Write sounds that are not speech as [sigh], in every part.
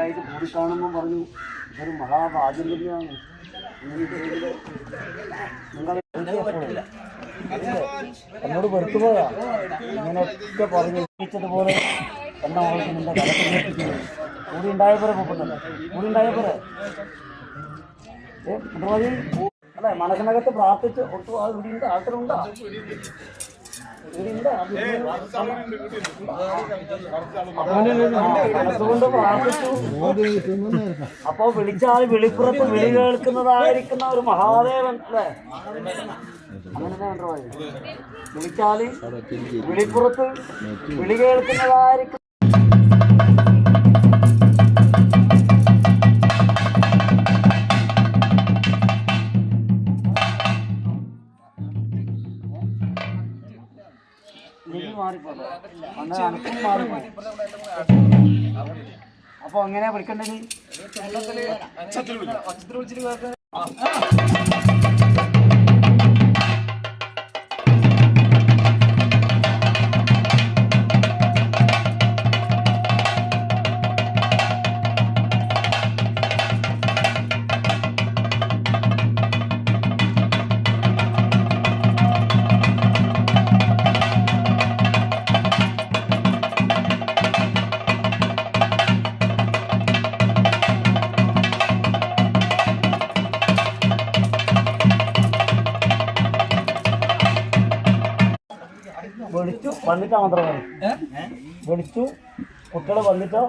ആയിട്ട് കൂടിക്കാണുമ്പോൾ പറഞ്ഞു. ഇതൊരു മഹാഭാഗ്യം തന്നെയാണ് ഇങ്ങനെ എന്നോട് വെറുത്തുപോയാ. ഇങ്ങനെയൊക്കെ പറഞ്ഞു ജയിച്ചതുപോലെ എന്നെ അവൾക്ക് നിന്റെ കലത്തിൽ കൂടി ഉണ്ടായപ്പോരെ പൊക്കുന്നത് കൂടി ഉണ്ടായപ്പോരെ ഏ അല്ലെ മനസ്സിനകത്ത് പ്രാർത്ഥിച്ച് ഒട്ടും ആ ഇവിടെ ആൾക്കാരുണ്ടോ. അപ്പൊ വിളിച്ചാൽ വിളിപ്പുറത്ത് വിളി കേൾക്കുന്നതായിരിക്കുന്ന ഒരു മഹാദേവൻ അല്ലേ? അങ്ങനെ വിളിച്ചാൽ വിളിച്ചാൽ വിളിപ്പുറത്ത് വിളി കേൾക്കുന്നതായിരിക്കും അപ്പൊ എങ്ങനെയാ വിളിക്കേണ്ടത്? വിളിച്ചു വന്നിട്ടാ മാത്രം മതി വിളിച്ചു. കുട്ടികൾ വന്നിട്ടോ?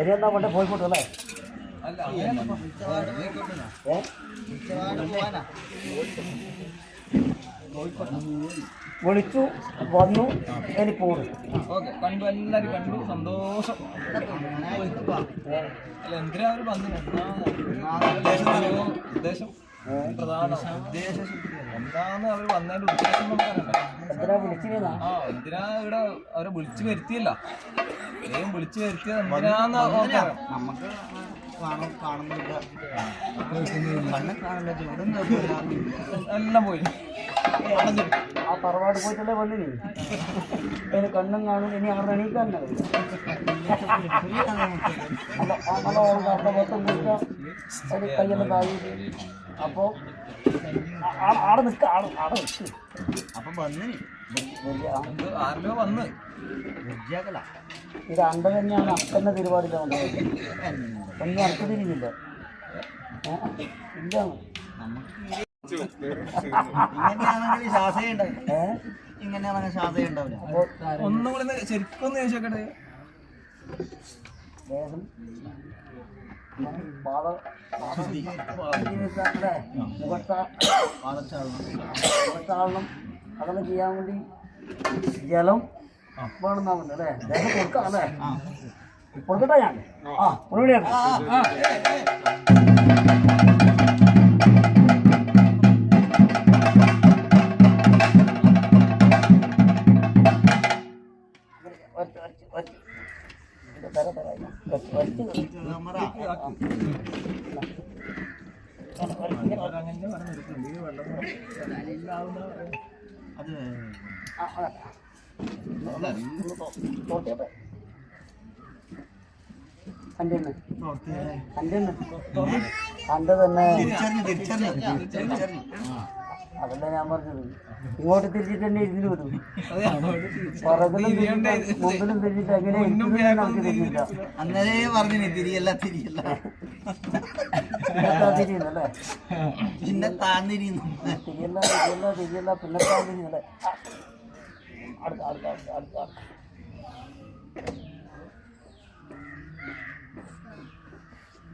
ഇനി എന്നാ വേണ്ടേ പോയിക്കോട്ടെ അല്ലേ? വിളിച്ചു വന്നു ഇനി പോകും ഓക്കെ. കണ്ടു എല്ലാരും കണ്ടു. സന്തോഷം. അല്ല എന്തിനാ അവർ വന്നു? ഉദ്ദേശം? പ്രധാന. ഉദ്ദേശം എന്താന്ന് അവർ വന്നതിന്റെ ഉദ്ദേശം ആ എന്തിനാ ഇവിടെ അവരെ വിളിച്ചു വരുത്തിയില്ല? വിളിച്ചു വരുത്തിയത് എന്തിനാന്ന് നമുക്ക് കാണും കാണുന്നില്ല. കണ്ണ് കാണില്ല ചൂടും എല്ലാം പോയി. ആ പറവാട് പോയിട്ടല്ലേ വന്നിനി അതിന് കണ്ണും കാണും ഇനി അവിടെ എണീക്കാൻ ഓർമ്മ അവിടെ മൊത്തം കുടിക്കാം ഒരു കയ്യെല്ലാം താഴെ അപ്പോൾ ആടെ നിൽക്കാം ആടെ ആടെ നിൽക്കുക അപ്പൊ വന്നിനി ഇത് ആരോ വന്ന്. ഇത് അണ്ട തന്നെയാണ് അക്കന്നെ തിരുവാടില്ല കൊണ്ടുപോയത് ഒന്നും അനക്ക് തിരിഞ്ഞില്ല? ഇങ്ങനെയാണെങ്കിൽ ശ്വാസേ ഉണ്ടാവില്ല ഏ? ഇങ്ങനെയാണെങ്കിൽ ശ്വാസേ ഉണ്ടാവില്ല. അപ്പോൾ ഒന്നും കൂടെ ശരിക്കും ഒന്ന് ചോദിച്ചോക്കട്ടെ. ദേഹം. പാത മുഖത്താളണം. അതൊക്കെ ചെയ്യാൻ വേണ്ടി? ജലം വേണമെന്നാ വേണ്ട അല്ലേ ദേഹം കൊടുക്കാം അല്ലേ കൊടുക്കട്ടെ ഞാൻ. ആ. അന്റെ തന്നെ അതല്ലേ ഞാൻ പറഞ്ഞത് ഇങ്ങോട്ട് തിരിച്ചിട്ട് തന്നെ ഇരുന്ന് വിടും. പുറകിലും മുമ്പിലും തിരിച്ചിട്ട് അങ്ങനെ നമുക്ക് തിരിച്ചില്ല അന്നേരേ പറഞ്ഞു തിരിയല്ല തിരിയല്ല. തിരിയുന്നല്ലേ പിന്നെ താന്നിരിയുന്നു തിരിയല്ല തിരിയല്ല തിരിയല്ല പിന്നത്താ തിരിയുന്നല്ലേ അടുത്ത അടുത്ത അടുത്ത അടുത്ത.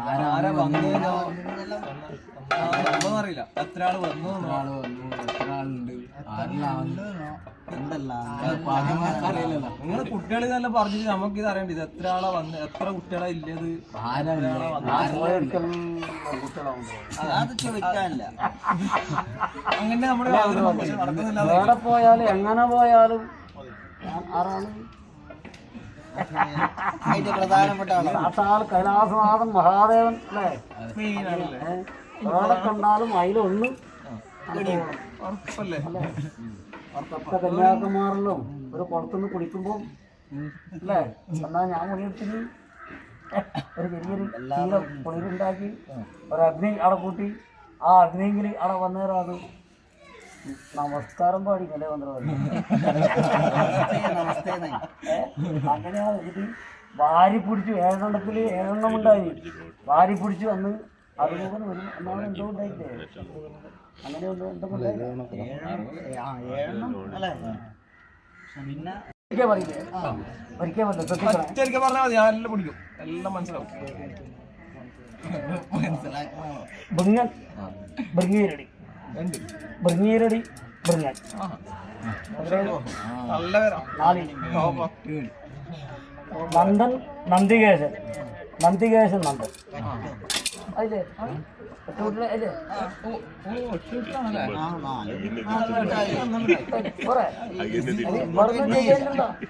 ഇതിലെ കുട്ടികളും എന്നാ? വേണ്ട ആൾ വന്നു? ആരാ വന്നേന്നോ അറിയില്ല എത്ര ആൾ വന്നു? നിങ്ങൾ കുട്ടികൾ നല്ല പറഞ്ഞിട്ട് നമുക്ക് ഇത് അറിയണ്ട ഇത് എത്ര ആളാ വന്ന് എത്ര കുട്ടികളാ ഇല്ലത്? എത്ര ആളാ അത് ചോദിക്കാനില്ല. അങ്ങനെ നമ്മുടെ പോയാലും എങ്ങനെ പോയാലും ആരാണ്? പ്രധാനപ്പെട്ട ആളാണ്. സാക്ഷാൽ കൈലാസനാഥൻ മഹാദേവൻ അല്ലേ? ഒരാളെ കണ്ടാലും അതിലൊന്ന് കന്യാകുമാറിലും ഒരു കുളത്തുനിന്ന് കുളിക്കുമ്പോൾ അല്ലേ? എന്നാ ഞാൻ കുളിയെടുത്തിന് ഒരു ചെറിയൊരു ശീല കുളിരുണ്ടാക്കി ഒരു അഗ്നി അവിടെ കൂട്ടി. ആ അഗ്നിയെങ്കിൽ അട വന്നേരാ അത്. നമസ്കാരം പാടിക്കല്ലേ വന്നത് നമസ്തേ. അങ്ങനെയാ അങ്ങനെയാണ് ഇത് വാരി പിടിച്ചു ഏഴെണ്ണത്തിൽ ഏഴെണ്ണം ഉണ്ടായി. വാരി പിടിച്ചു വന്ന് അതുപോലെ വരും. എന്നാണ് എന്തോ ഉണ്ടായില്ലേ? അങ്ങനെ ഒന്നും എന്തൊക്കെ ആ, ഏഴെണ്ണം? അല്ലേ? പിന്നെ? ഒരിക്കൽ പറയില്ലേ? ഒരിക്കൽ പറഞ്ഞു പറഞ്ഞാൽ മതി. ഞാൻ എല്ലാം പിടിക്കും. എല്ലാം മനസ്സിലാവും. മനസ്സിലാക്കണം നാല് ഓപ്പോ. നന്ദൻ നന്ദികേശൻ. നന്ദികേശൻ നന്ദൻ. അതില്ലേ?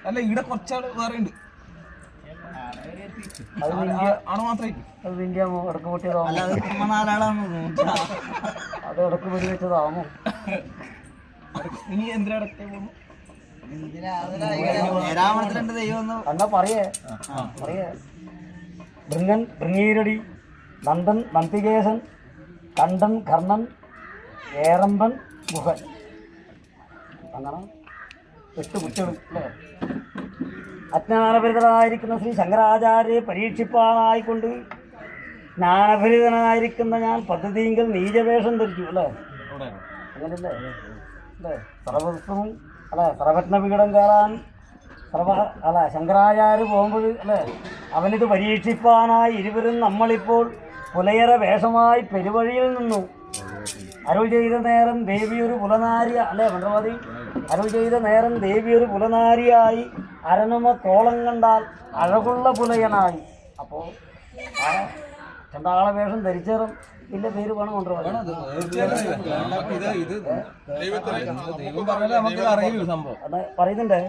അല്ല? ഇവിടെ കുറച്ചാൾ വേറെ ഉണ്ട് അത് നിന്റെ അത് ഇടയ്ക്ക് പൊട്ടിയതാമോ ഇടയ്ക്ക് എന്തിനാ ദൈവം പറയേ. പറയേ. ബൃങ്ങീരടി നന്ദൻ നന്ദികേശൻ കണ്ടൻ കർണൻ ഏറമ്പൻ മുഖൻ. അങ്ങനെ. എട്ട് കുറ്റം അല്ലേ? അജ്ഞാനഭരിതനായിരിക്കുന്ന ശ്രീ ശങ്കരാചാര്യരെ പരീക്ഷിപ്പാനായിക്കൊണ്ട് ജ്ഞാനഭരിതനായിരിക്കുന്ന ഞാൻ പദ്ധതിയെങ്കിൽ നീചവേഷം ധരിച്ചു അല്ലേ? അങ്ങനല്ലേ? അല്ലേ? സർവസ്വവും അല്ലേ? സർവജ്ഞ കയറാൻ സർവ അല്ല? ശങ്കരാചാര്യ പോകുമ്പോൾ അല്ലേ? അവനിത് പരീക്ഷിപ്പാനായി ഇരുവരും നമ്മളിപ്പോൾ പുലയറ വേഷമായി പെരുവഴിയിൽ നിന്നു. അരുൾ ചെയ്ത നേരം ദേവി ഒരു പുലനാരിയ അല്ലേ മന്ത്രവാദി? അരുൾ ചെയ്ത നേരം ദേവി ഒരു പുലനാരിയായി അരനമ കോളം കണ്ടാൽ അഴകുള്ള പുലയനായി. അപ്പോ ആ ചണ്ടാള വേഷം ധരിച്ചേറും ഇല്ല പേര് വേണം കൊണ്ടുപോകണം പറയുന്നുണ്ട്.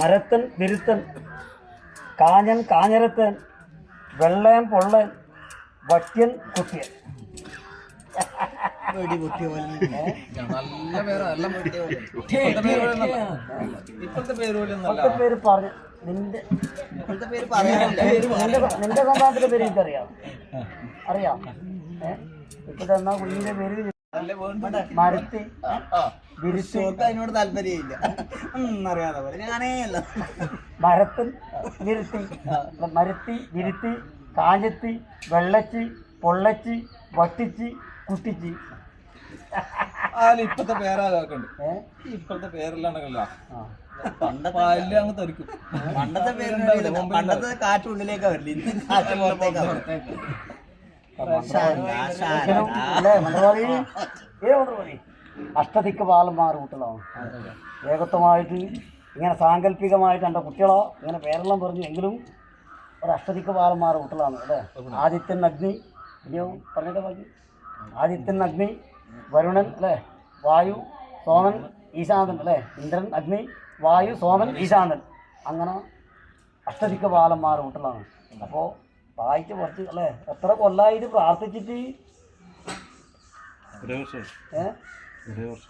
മരത്തൻ വിരുത്തൻ കാഞ്ഞൻ കാഞ്ഞരത്തൻ വെള്ളയൻ പൊള്ളൻ വട്യൻ കുട്ടിയൻ. വെടി പൊട്ടിയ പോലെ. നല്ല പേരാ നല്ല ഇപ്പോഴത്തെ പേര് പോലെ. ഇപ്പോഴത്തെ പേര് പറഞ്ഞു നിന്റെ ഇപ്പോഴത്തെ പേര് പറയാനില്ല. നിന്റെ നിന്റെ സന്താനത്തിന്റെ പേര് എനിക്കറിയാം. അറിയാം. ഏഹ് ഇപ്പത്തെ എന്നാ കുഞ്ഞിന്റെ പേര് നല്ല വേണ്ട. മരത്തി ആ വിരുത്തി. ഷോക്ക് അതിനോട് താല്പര്യമില്ല. അറിയാതെ പോലെ ഞാനേ അല്ല മരത്തൻ വിരുത്തി. മരത്തി വിരുത്തി കാഞ്ഞത്തി വെള്ളച്ചി പൊള്ളച്ചി വട്ടിച്ചി കുട്ടിച്ചി. അതിൽ ഇപ്പത്തെ പേരാ കേൾക്കണ്ട് ഇപ്പോഴത്തെ പേരെല്ലാം പാലിൽ അങ്ങ് തെറിക്കും പണ്ടത്തെ പേര് പണ്ടത്തെ കാറ്റുള്ളിലേക്കാ വരില്ല ഇന്ന് കാറ്റ് പുറത്തേക്കാ അല്ലേ അഷ്ടദിക്ക് പാലം മാറി കുട്ടികളാണ് ഏകത്വമായിട്ട് ഇങ്ങനെ സാങ്കല്പികമായിട്ട് എന്റെ കുട്ടികളോ ഇങ്ങനെ പേരെല്ലാം പറഞ്ഞു എങ്കിലും ഒരു അഷ്ടദിക്ക് പാലന്മാർ മാറി കുട്ടികളാണ് അല്ലേ ആദിത്യൻ അഗ്നി പറഞ്ഞിട്ട് ആദിത്യൻ അഗ്നി വരുണൻ അല്ലേ? വായു സോമൻ ഈശാന്തൻ അല്ലേ? ഇന്ദ്രൻ അഗ്നി വായു സോമൻ ഈശാന്തൻ അങ്ങനെ അഷ്ടദിക്ക ബാലന്മാർ മാറി അപ്പോൾ വായിച്ച് കുറച്ച് അല്ലേ? എത്ര കൊല്ലായിട്ട് പ്രാർത്ഥിച്ചിട്ട്?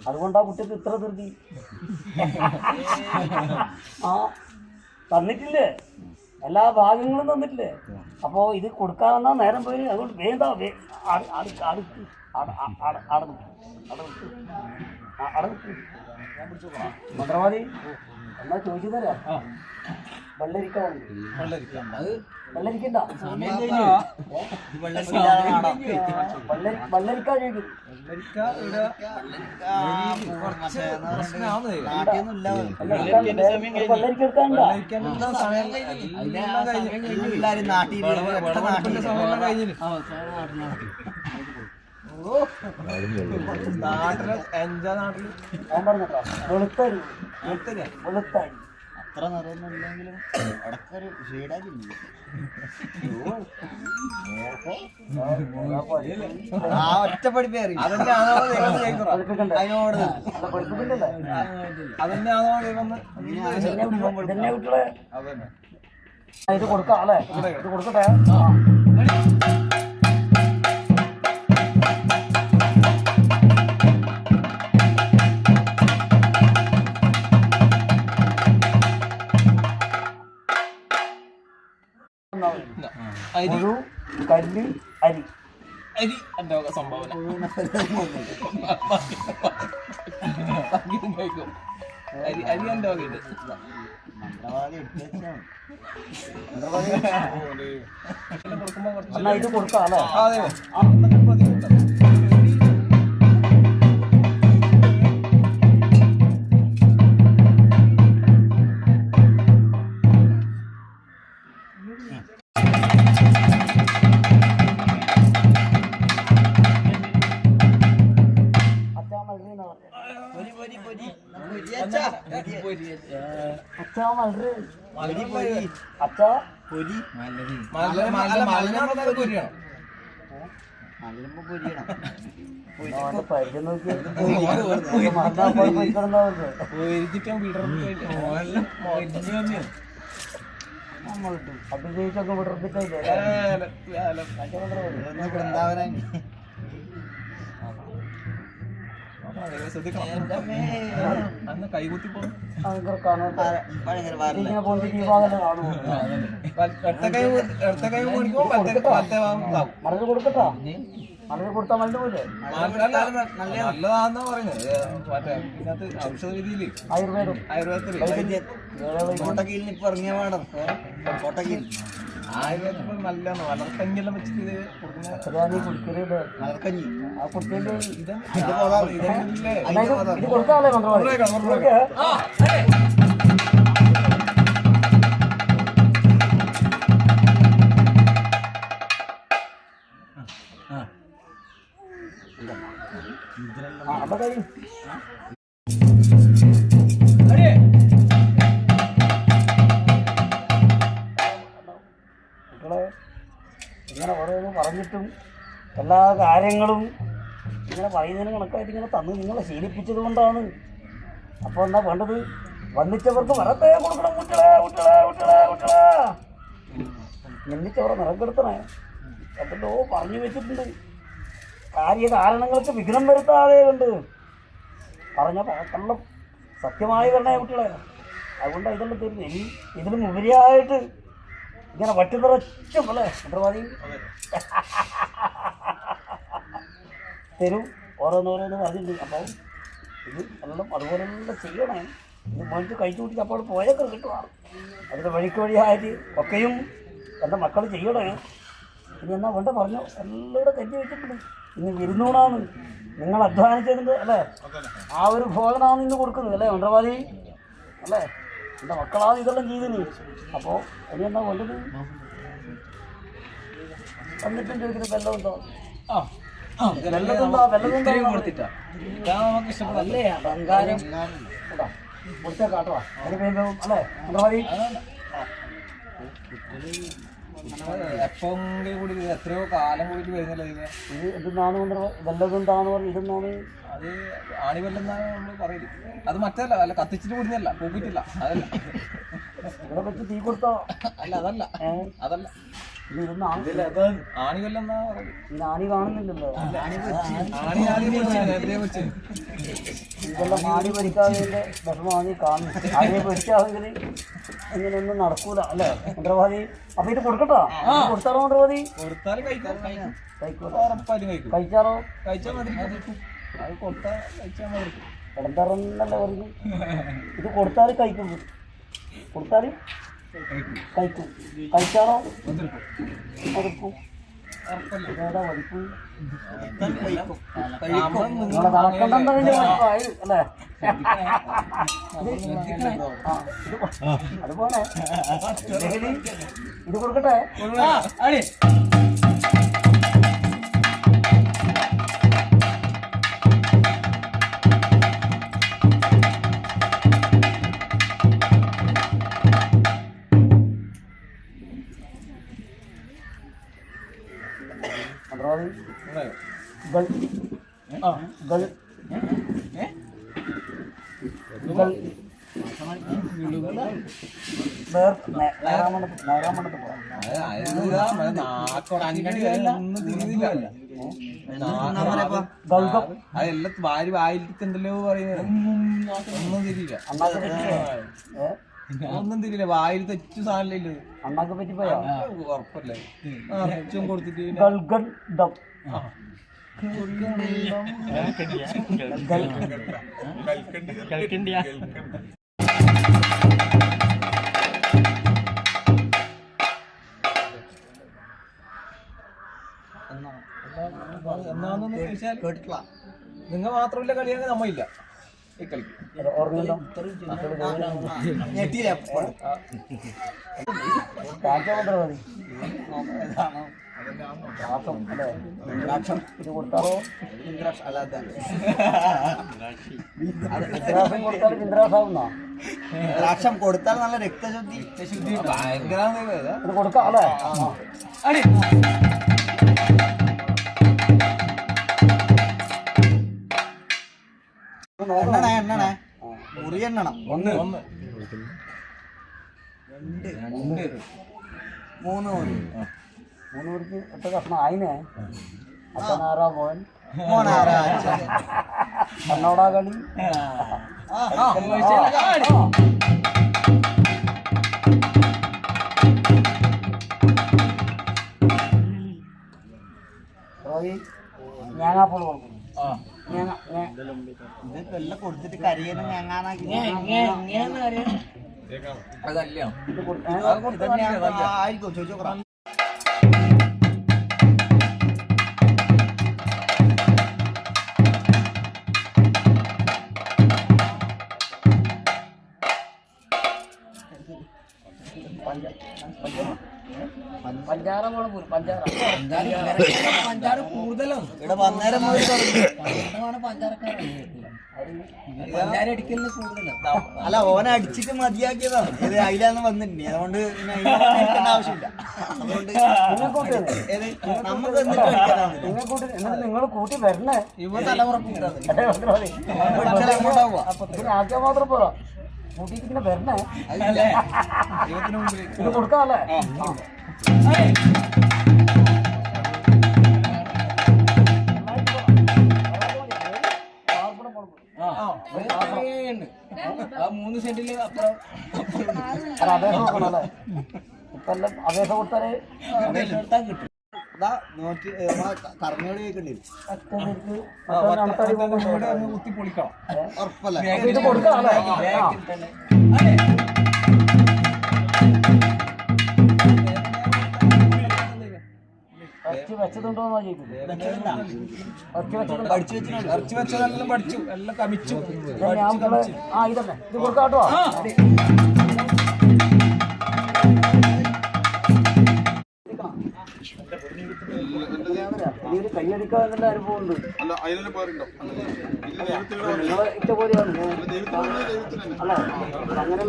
അതുകൊണ്ടാ കുട്ടിക്ക് ഇത്ര ധൃതി. ആ തന്നിട്ടില്ലേ? എല്ലാ ഭാഗങ്ങളും തന്നിട്ടില്ലേ? അപ്പോ ഇത് കൊടുക്കാമെന്നാ നേരം പോയി അതുകൊണ്ട് വേണ്ട അടുക്ക്. മന്ത്രവാദി എന്നാ ചോദിച്ചു തരാം? വെള്ളരിക്ക വെള്ളരിക്കണ്ട വെള്ളരിക്ക ചോദിക്കും നാട്ടിൽ എന്റെ നാട്ടിൽ ഞാൻ പറഞ്ഞോ വെളുത്തരി വെളുത്തരിയാ? വെളുത്തരി അത്ര നിറയൊന്നും അടക്കൊരു ഇടക്കൊരു ഷെയ്ഡാക്കി ആ ഒറ്റ പഠിപ്പേ അറിയില്ല അതന്നെ ആണോ ദൈവം അതിനോട് അതന്നെ ദൈവം ഇത് കൊടുക്കാം അല്ലേ? ഇത് കൊടുക്കട്ടെ? മുഴു കല്ല് അരി. അരി. ഉണ്ടാവുക സംഭാവന അരി അരി ഉണ്ടാവുകയില്ല ഇത്? കൊടുക്കാം അല്ലേ? അതെ. അച്ഛാ. പൊരി. അച്ഛാ. പൊരി? മലരുമ്പോ പൊരിയണം. പരിചയം നോക്കി. മറന്നാ പോയി പോയിക്കിടന്നവർക്ക് പൊരിച്ചിട്ടാൻ വിടർന്നിട്ട് ഇല്ല. മൊരിഞ്ഞ് വന്നെയാണ്. അഭിജയിച്ചൊക്കെ വിടർത്തിട്ടില്ലേ ഏല, ഏല. ഇതൊന്ന് വൃന്ദാവനായി. വളരെ ശ്രദ്ധിക്കണം. അന്ന് കൈകുത്തി പോകും ഇടത്ത കൈ ഇടത്ത കൈ വലത്തെ ഭാഗം ഇതാവും. മലര് കൊടുത്താൽ മലര് പോലെ. പറയുന്നത്. മറ്റേ ഇതിനകത്ത് ഔഷധ ആയുർവേദം. ആയുർവേദത്തിൽ കോട്ടക്കീലിന് ഇപ്പൊ ഇറങ്ങിയ പാടം. കോട്ടക്കീൽ. ആയുർവേദത്തിൽ നല്ലതാണ്. വളർത്തെങ്കിലും വെച്ചിട്ട് ഇത് കൊടുക്കുന്ന ശരിയാണി കുടിക്കരുത് മലർക്കഞ്ഞി ആ ഇതാണ് ഇത് ഇത് കൊടുത്താലേ ഇങ്ങനെ ഓരോന്ന് പറഞ്ഞിട്ടും എല്ലാ കാര്യങ്ങളും ഇങ്ങനെ പറയുന്നതിന് കണക്കായിട്ട് ഇങ്ങനെ തന്ന് നിങ്ങളെ ശീലിപ്പിച്ചത് കൊണ്ടാണ്. അപ്പോൾ എന്താ വേണ്ടത്? വന്നിച്ചവർക്ക് വരത്തെ കൊടുക്കണം കുട്ടികളെ കുട്ടികളെ കുട്ടികളെ കുട്ടികളെ. നിന്നിച്ചവരെ നിറക്കെടുത്തണേ. എന്തല്ലോ പറഞ്ഞു വെച്ചിട്ടുണ്ട്. കാര്യകാരണങ്ങൾക്ക് വിഘ്നം വരുത്താതെ ഉണ്ട്. പറഞ്ഞ കള്ളം സത്യമായി പറഞ്ഞ കുട്ടികളെ. അതുകൊണ്ട് ഇതെല്ലാം തീർന്നു ഇനി ഇതിലും ഉപരിയായിട്ട് ഇങ്ങനെ വട്ടി നിറച്ചും അല്ലേ ഉത്തരവാദി. [laughs] തരും ഓരോന്നോരോന്ന് പറഞ്ഞിട്ടുണ്ട്. അപ്പോൾ ഇത് എല്ലാം അതുപോലെല്ലാം ചെയ്യണേ. ഇത് മേടിച്ച് കഴിച്ചു കൂട്ടി അപ്പോൾ പോയൊക്കെ കിട്ടുവാണ് അതിന്റെ വഴിക്ക് വഴിയായിട്ട് ഒക്കെയും എന്റെ മക്കൾ ചെയ്യണേ. ഇനി എന്നാ വേണ്ട പറഞ്ഞു? എല്ലാം തെറ്റി വെച്ചിട്ടുണ്ട്. ഇന്ന് വിരുന്നൂണാണ് നിങ്ങൾ അധ്വാനിച്ചതിന്റെ അല്ലേ? ആ ഒരു ഭോജനമാണ് ഇന്ന് കൊടുക്കുന്നത് അല്ലേ മന്ത്രവാദി അല്ലേ? എന്റെ മക്കളാണ് ഇതെല്ലാം ചെയ്തത്. അപ്പോൾ ഇനി എന്താ വേണ്ടത്? വന്നിട്ടും ചോദിക്കുന്നത് വെള്ളം ഉണ്ടോ? വെള്ളത്തുണ്ടോ വെള്ളത്തുണ്ടോ കൊടുത്തിട്ടാ. അല്ലേ അഹങ്കാരം കേട്ടോ കൊടുത്ത കാട്ടോ. അതിന് പേര് അല്ലേ മന്ത്രവാദി എപ്പോഴെങ്കിലും കൂടി എത്രയോ കാലം കൂടി വരുന്നില്ല ഇത്? ഇത് എന്താണ് മന്ത്രവാദി വെള്ളതുണ്ടാന്ന് പറഞ്ഞു ഇതെന്നാണ് അത് ആണിവല്ലെന്നാണ് നമ്മൾ പറയുന്നത് അത് മറ്റല്ല അല്ല കത്തിച്ചിട്ട് വിടുന്നല്ല പോക്കിട്ടില്ല അതല്ല. ഇവിടെ വെച്ച് തീ കൊടുത്തോ അല്ല അതല്ല. അതല്ല. കാണുന്നില്ലല്ലോ. ആണി വെച്ച് ഇതെല്ലാം ഭരിക്കാതെ വിഷമമാണ് കാണുന്നത്. ഇങ്ങനെയൊന്നും നടക്കൂല അല്ലേ? മന്ത്രവാദി അപ്പൊ ഇത് കൊടുക്കട്ടോ? കൊടുത്താറോ മന്ത്രവാദി മതി. അത് കൊടുത്താൽ കഴിച്ചാൽ മതി. കിടന്തറന്നല്ലേ പറഞ്ഞു ഇത് കൊടുത്താൽ കഴിക്കും. കൊടുത്താൽ കഴിക്കും അതുപോലെ ഇത് കൊടുക്കട്ടെ? ഗൾ ഗൾ ഗൾ ഗൾഗം അതെല്ലാം വാരി വായിലിട്ട് എന്തെല്ലോ പറയുന്നത്. ഒന്നും തിരിയില്ല. ഒന്നും തിരിയില്ല വായിൽ തെച്ചു സാധനമില്ല അണ്ണാക്ക് ഉറപ്പല്ലേ? നിറച്ചും കൊടുത്തിട്ട് ഗൾഗൺ ഡം എന്നാന്ന് ചോദിച്ചാൽ കേട്ടിട്ടില്ല നിങ്ങൾ മാത്രമില്ല കളിയാണെങ്കിൽ നമ്മയില്ല ഈ ദ്രാക്ഷം കൊടുത്താൽ നല്ല രക്തശുദ്ധി കൊടുക്കാം അല്ലേ? ഒന്ന്. ഒന്ന്. രണ്ട്. മൂന്ന് മുറി മൂന്ന് പേർക്ക് എട്ട് കഷ്ണം ആയിനെ. അച്ഛനാറാ മോനാരാ കണ്ണോടാ കളി. ഞാനാ കൊടുക്കും ആ. ഞങ്ങ ഞേ- ഇത് എല്ലാം കൊടുത്തിട്ട് കരിയനും ഞങ്ങാനാക്കി അതല്ല ആയിരിക്കും ചോദിച്ചു നോക്കാം പഞ്ചാര പഞ്ചാര പഞ്ചാര കൂടുതലാണ്. ഇവിടെ വന്നേരം മുതൽ തുടങ്ങി. പഞ്ചാര അടിക്കലിന് കൂടുതലാണ് അല്ല ഓനെ അടിച്ചിട്ട് മതിയാക്കിയതാണ്. ഇത് അതിലാന്ന് വന്നിട്ടുണ്ട്. അതുകൊണ്ട് ആവശ്യമില്ല. അതുകൊണ്ട് നമുക്ക് നിങ്ങൾ കൂട്ടി എന്നിട്ട് നിങ്ങൾ കൂട്ടി വരണേ. ഇവ ഇതിന് ആക്കിയാൽ മാത്രം പോരാ. കൂട്ടിയിട്ട് ഇങ്ങനെ വരണേ ഇത് കൊടുക്കാല്ലേ മൂന്ന് സെന്റിൽ അപ്പുറം അപേക്ഷ എല്ലാം അപേക്ഷ കൊടുത്താലേ എടുത്താൽ കിട്ടും. നോക്കി കറങ്ങോട് കേൾക്കേണ്ടി ആ, മറ്റവന് അടുത്തടി ഇവിടെ പോകുമ്പോൾ ഒന്ന് കുത്തി പൊളിക്കണം. ഉറപ്പല്ല? പഠിച്ചു വെച്ചതെല്ലാം പഠിച്ചു. എല്ലാം കമിച്ചു. ആ ഇതന്നെ. ഇത് കൊടുക്കാട്ടോ. ഇതിന് വന്നിട്ട് അനുഭവമുണ്ട് അല്ല പേരുണ്ടോ നിങ്ങളെ പോലെയാണ് അല്ല അങ്ങനെയാ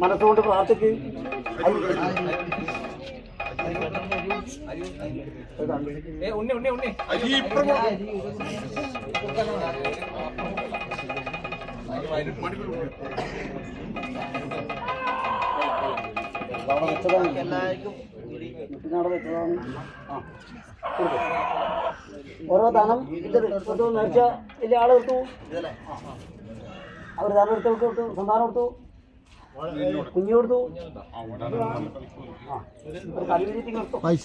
മനസ്സുകൊണ്ട് പ്രാർത്ഥിക്ക്. എല്ലാവർക്കും ഉണ്ണി ഉണ്ണി ഉണ്ണി. അരി ഓരോ ദാനം ഇത് കൊടുത്തു നേർച്ച വലിയ ആൾ കൊടുത്തു അവർ ദാനം എടുത്ത് കൊടുത്തു സന്താനം കൊടുത്തു കുഞ്ഞു കൊടുത്തു പൈസ